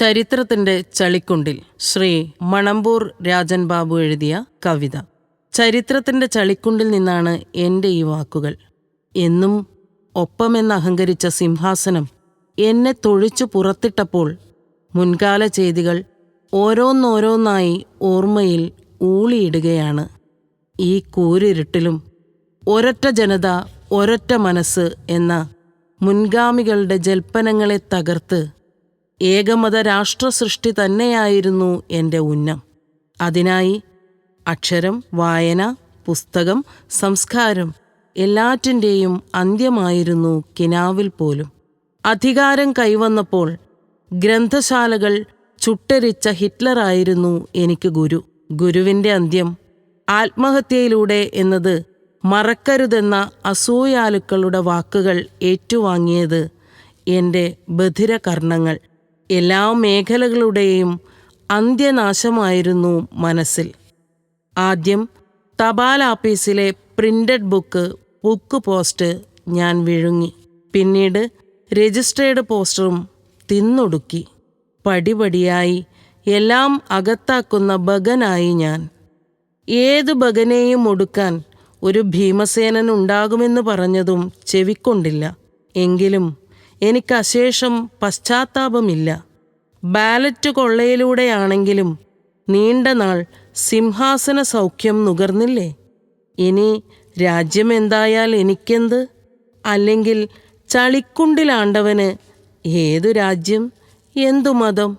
ചരിത്രത്തിന്റെ ചളിക്കുണ്ടിൽ ശ്രീ മണമ്പൂർ രാജൻ ബാബു എഴുതിയ കവിത. ചരിത്രത്തിന്റെ ചളിക്കുണ്ടിൽ നിന്നാണ് എന്റെ ഈ വാക്കുകൾ. എന്നും ഒപ്പമെന്ന് അഹങ്കരിച്ച സിംഹാസനം എന്നെ തൊഴിച്ചു പുറത്തിട്ടപ്പോൾ മുൻകാല ചെയ്തികൾ ഓരോന്നോരോന്നായി ഓർമ്മയിൽ ഊളിയിടുകയാണ്. ഈ കൂരിരുട്ടിലും ഒരൊറ്റ ജനത ഒരൊറ്റ മനസ്സ് എന്ന മുൻഗാമികളുടെ ജൽപ്പനങ്ങളെ തകർത്ത് ഏകമത രാഷ്ട്ര സൃഷ്ടി തന്നെയായിരുന്നു എന്റെ ഉന്നം. അതിനായി അക്ഷരം വായന പുസ്തകം സംസ്കാരം എല്ലാറ്റിന്റെയും അന്ത്യമായിരുന്നു കിനാവിൽ പോലും. അധികാരം കൈവന്നപ്പോൾ ഗ്രന്ഥശാലകൾ ചുട്ടരിച്ച ഹിറ്റ്ലറായിരുന്നു എനിക്ക് ഗുരു. ഗുരുവിന്റെ അന്ത്യം ആത്മഹത്യയിലൂടെ എന്നത് മറക്കരുതെന്ന അസൂയാലുക്കളുടെ വാക്കുകൾ ഏറ്റുവാങ്ങിയത് എന്റെ ബധിര കർണങ്ങൾ എല്ലാ മേഖലകളുടെയും അന്ത്യനാശമായിരുന്നു മനസ്സിൽ. ആദ്യം തപാൽ ആപ്പീസിലെ പ്രിന്റഡ് ബുക്ക് ബുക്ക് പോസ്റ്റ് ഞാൻ വിഴുങ്ങി. പിന്നീട് രജിസ്ട്രേഡ് പോസ്റ്ററും തിന്നൊടുക്കി. പടിപടിയായി എല്ലാം അകത്താക്കുന്ന ബഗനായി ഞാൻ. ഏത് ബഗനെയും ഒടുക്കാൻ ഒരു ഭീമസേനൻ ഉണ്ടാകുമെന്ന് പറഞ്ഞതും ചെവിക്കൊണ്ടില്ല. എങ്കിലും എനിക്ക് അശേഷം പശ്ചാത്താപമില്ല. ബാലറ്റ് കൊള്ളയിലൂടെയാണെങ്കിലും നീണ്ട നാൾ സിംഹാസന സൗഖ്യം നുകർന്നില്ലേ? ഇനി രാജ്യമെന്തായാൽ എനിക്കെന്ത്? അല്ലെങ്കിൽ ചളിക്കുണ്ടിലാണ്ടവന് ഏതു രാജ്യം? എന്തു മതം?